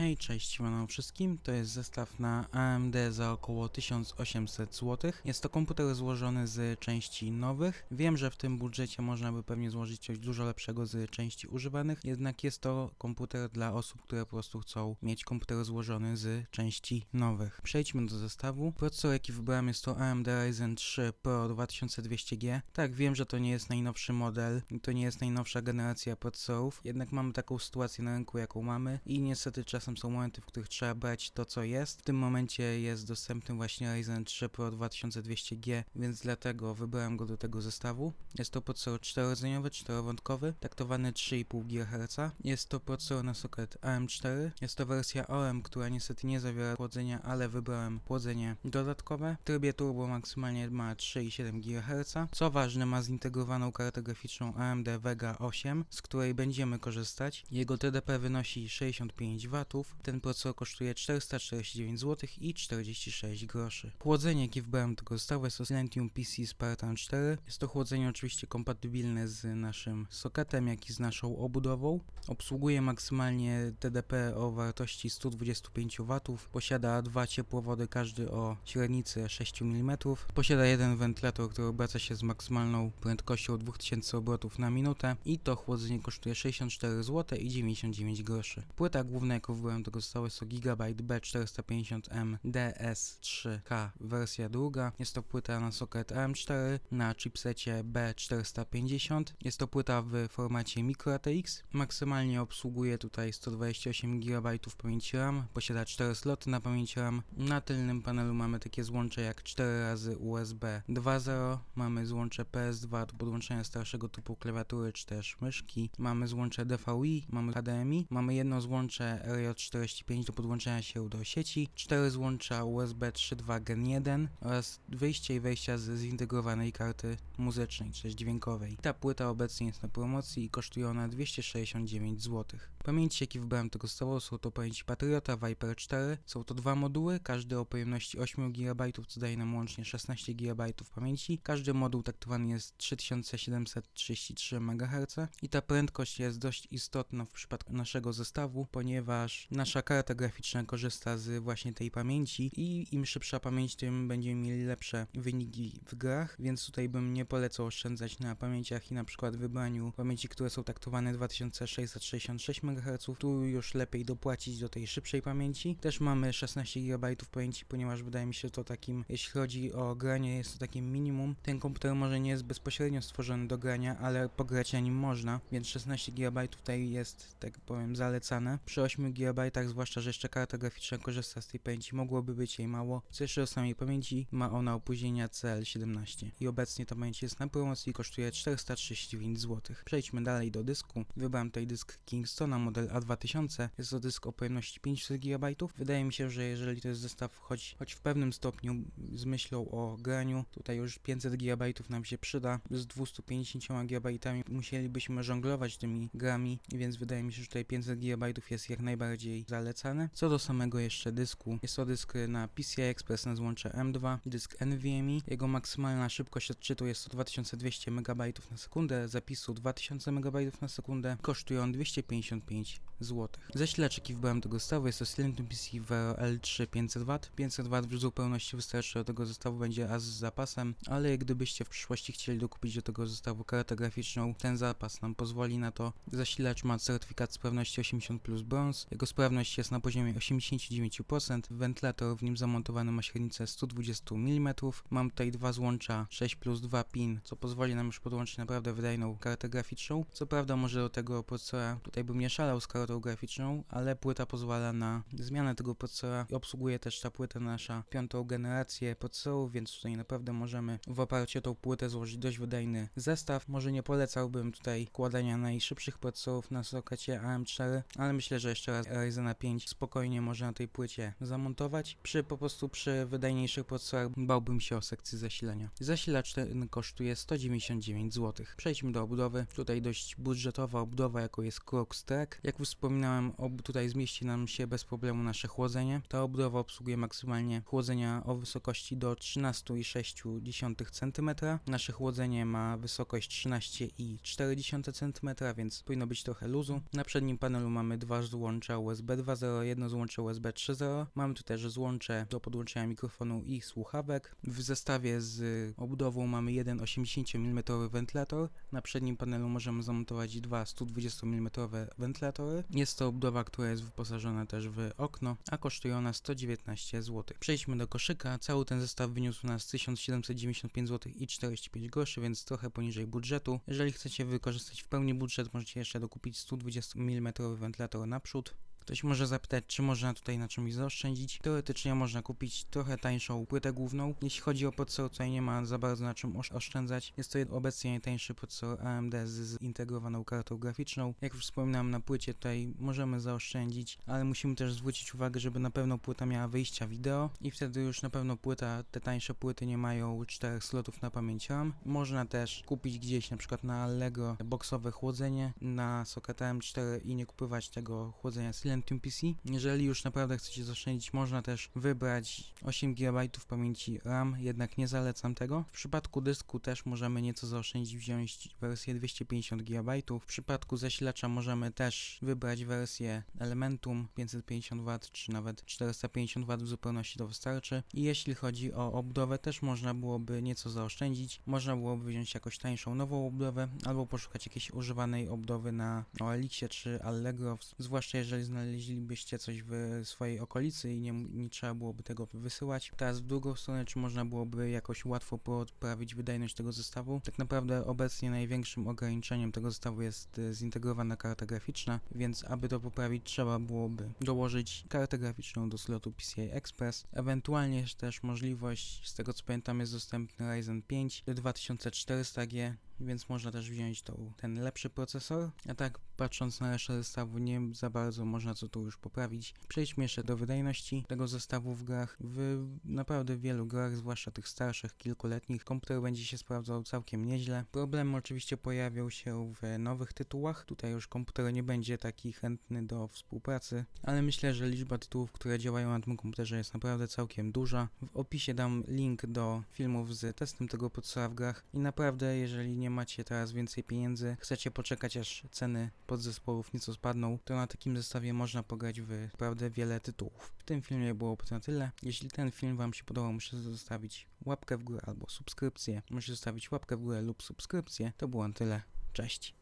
Hej, cześć, siemano wszystkim. To jest zestaw na AMD za około 1800 zł. Jest to komputer złożony z części nowych. Wiem, że w tym budżecie można by pewnie złożyć coś dużo lepszego z części używanych, jednak jest to komputer dla osób, które po prostu chcą mieć komputer złożony z części nowych. Przejdźmy do zestawu. Procesor jaki wybrałem jest to AMD Ryzen 3 Pro 2200G. Tak, wiem, że to nie jest najnowszy model to nie jest najnowsza generacja procesorów, jednak mamy taką sytuację na rynku, jaką mamy i niestety czasem są momenty, w których trzeba brać to, co jest. W tym momencie jest dostępny właśnie Ryzen 3 Pro 2200G, więc dlatego wybrałem go do tego zestawu. Jest to procesor 4-rdzeniowy, 4-wątkowy, taktowany 3,5 GHz. Jest to procesor na socket AM4. Jest to wersja OM, która niestety nie zawiera chłodzenia, ale wybrałem chłodzenie dodatkowe. W trybie turbo maksymalnie ma 3,7 GHz. Co ważne, ma zintegrowaną kartę graficzną AMD Vega 8, z której będziemy korzystać. Jego TDP wynosi 65 W. Ten procesor kosztuje 449 zł i 46 groszy. Chłodzenie, jakie wybrałem do zestawu jest to Silentium PC Spartan 4. Jest to chłodzenie oczywiście kompatybilne z naszym sokietem, jak i z naszą obudową. Obsługuje maksymalnie TDP o wartości 125 W. Posiada dwa ciepłowody, każdy o średnicy 6 mm. Posiada jeden wentylator, który obraca się z maksymalną prędkością 2000 obrotów na minutę i to chłodzenie kosztuje 64 zł i 99 groszy. Płyta główna, jaką do tego zestawu jest to Gigabyte B450M DS3K wersja druga. Jest to płyta na socket AM4 na chipsecie B450. Jest to płyta w formacie microATX. Maksymalnie obsługuje tutaj 128 GB pamięci RAM. Posiada 4 sloty na pamięć RAM. Na tylnym panelu mamy takie złącze jak 4 razy USB 2.0. Mamy złącze PS2 do podłączenia starszego typu klawiatury czy też myszki. Mamy złącze DVI, mamy HDMI. Mamy jedno złącze RJ45 do podłączenia się do sieci. 4 złącza USB 3.2 Gen 1 oraz wyjście i wejścia z zintegrowanej karty muzycznej czy też dźwiękowej. Ta płyta obecnie jest na promocji i kosztuje ona 269 zł. Pamięci jakie wybrałem tego stołu są to pamięci Patriota Viper 4. Są to dwa moduły, każdy o pojemności 8 GB, co daje nam łącznie 16 GB pamięci. Każdy moduł taktowany jest 3733 MHz i ta prędkość jest dość istotna w przypadku naszego zestawu, ponieważ nasza karta graficzna korzysta z właśnie tej pamięci i im szybsza pamięć, tym będziemy mieli lepsze wyniki w grach, więc tutaj bym nie polecał oszczędzać na pamięciach i na przykład wybraniu pamięci, które są taktowane 2666 MHz. Tu już lepiej dopłacić do tej szybszej pamięci. Też mamy 16 GB pamięci, ponieważ wydaje mi się to takim, jeśli chodzi o granie, jest to takim minimum. Ten komputer może nie jest bezpośrednio stworzony do grania, ale pograć na nim można, więc 16 GB tutaj jest, tak powiem, zalecane. Przy 8 GB, zwłaszcza, że jeszcze karta graficzna korzysta z tej pamięci, mogłoby być jej mało. Co jeszcze do samej pamięci, ma ona opóźnienia CL17 i obecnie ta pamięć jest na promocji i kosztuje 439 zł. Przejdźmy dalej do dysku. Wybrałem tutaj dysk Kingstona model A2000. Jest to dysk o pojemności 500 GB. Wydaje mi się, że jeżeli to jest zestaw choć, choć w pewnym stopniu z myślą o graniu, tutaj już 500 GB nam się przyda. Z 250 GB musielibyśmy żonglować tymi grami, więc wydaje mi się, że tutaj 500 GB jest jak najbardziej zalecane. Co do samego jeszcze dysku, jest to dysk na PCI Express na złącze M2, dysk NVMe. Jego maksymalna szybkość odczytu jest to 2200 MB na sekundę, zapisu 2000 MB na sekundę. Kosztuje on 255 zł. Zasilacz jaki wybrałem do tego zestawu jest to Silentium PC Vero L3 500W. 500W w zupełności wystarczy do tego zestawu, będzie az z zapasem, ale gdybyście w przyszłości chcieli dokupić do tego zestawu kartę graficzną, ten zapas nam pozwoli na to. Zasilacz ma certyfikat sprawności 80 plus brąz. Jego sprawność jest na poziomie 89%. Wentylator w nim zamontowany ma średnicę 120 mm. Mam tutaj dwa złącza 6 plus 2 pin, co pozwoli nam już podłączyć naprawdę wydajną kartę graficzną. Co prawda może do tego procesora tutaj bym nie szalał z kartą graficzną, ale płyta pozwala na zmianę tego procesora i obsługuje też ta płyta nasza piątą generację procesorów, więc tutaj naprawdę możemy w oparciu o tą płytę złożyć dość wydajny zestaw. Może nie polecałbym tutaj kładania najszybszych procesorów na sokecie AM4, ale myślę, że jeszcze raz Ryzena 5 spokojnie można na tej płycie zamontować. Przy po prostu przy wydajniejszych procesorach bałbym się o sekcję zasilania. Zasilacz ten kosztuje 199 zł. Przejdźmy do obudowy. Tutaj dość budżetowa obudowa, jaką jest Crux Track. Jak już wspominałem, tutaj zmieści nam się bez problemu nasze chłodzenie. Ta obudowa obsługuje maksymalnie chłodzenia o wysokości do 13,6 cm. Nasze chłodzenie ma wysokość 13,4 cm, więc powinno być trochę luzu. Na przednim panelu mamy dwa złącza USB USB 2.0, jedno złącze USB 3.0. Mamy tu też złącze do podłączenia mikrofonu i słuchawek. W zestawie z obudową mamy jeden 80 mm wentylator. Na przednim panelu możemy zamontować dwa 120 mm wentylatory. Jest to obudowa, która jest wyposażona też w okno, a kosztuje ona 119 zł. Przejdźmy do koszyka. Cały ten zestaw wyniósł nas 1795 zł i 45 groszy, więc trochę poniżej budżetu. Jeżeli chcecie wykorzystać w pełni budżet, możecie jeszcze dokupić 120 mm wentylator naprzód. Ktoś może zapytać, czy można tutaj na czymś zaoszczędzić. Teoretycznie można kupić trochę tańszą płytę główną. Jeśli chodzi o procesor, tutaj nie ma za bardzo na czym osz- oszczędzać. Jest to obecnie najtańszy procesor AMD z zintegrowaną kartą graficzną. Jak już wspominałem, na płycie tutaj możemy zaoszczędzić, ale musimy też zwrócić uwagę, żeby na pewno płyta miała wyjścia wideo i wtedy już na pewno płyta, te tańsze płyty nie mają 4 slotów na pamięć RAM. Można też kupić gdzieś na przykład na Allegro boxowe chłodzenie na socket M4 i nie kupować tego chłodzenia Silentium PC. Jeżeli już naprawdę chcecie zaoszczędzić, można też wybrać 8 GB pamięci RAM, jednak nie zalecam tego. W przypadku dysku też możemy nieco zaoszczędzić, wziąć wersję 250 GB. W przypadku zasilacza możemy też wybrać wersję Elementum 550W czy nawet 450W w zupełności to wystarczy. I jeśli chodzi o obudowę, też można byłoby nieco zaoszczędzić. Można byłoby wziąć jakąś tańszą nową obudowę albo poszukać jakiejś używanej obudowy na OLX czy Allegro, zwłaszcza jeżeli znaleźlibyście coś w swojej okolicy i nie, nie trzeba byłoby tego wysyłać. Teraz w drugą stronę, czy można byłoby jakoś łatwo poprawić wydajność tego zestawu? Tak naprawdę obecnie największym ograniczeniem tego zestawu jest y, zintegrowana karta graficzna, więc aby to poprawić trzeba byłoby dołożyć kartę graficzną do slotu PCI Express. Ewentualnie też możliwość, z tego co pamiętam jest dostępny Ryzen 5 2400G, więc można też wziąć tą, ten lepszy procesor. A tak patrząc na resztę zestawu, nie za bardzo można co tu już poprawić. Przejdźmy jeszcze do wydajności tego zestawu w grach. W naprawdę wielu grach, zwłaszcza tych starszych, kilkuletnich, komputer będzie się sprawdzał całkiem nieźle. Problemy oczywiście pojawią się w nowych tytułach. Tutaj już komputer nie będzie taki chętny do współpracy, ale myślę, że liczba tytułów, które działają na tym komputerze jest naprawdę całkiem duża. W opisie dam link do filmów z testem tego procesora w grach i naprawdę, jeżeli nie macie teraz więcej pieniędzy, chcecie poczekać aż ceny podzespołów nieco spadną, to na takim zestawie można pograć w naprawdę wiele tytułów. W tym filmie było to na tyle. Jeśli ten film Wam się podobał, musicie zostawić łapkę w górę albo subskrypcję. Musicie zostawić łapkę w górę lub subskrypcję. To było na tyle. Cześć.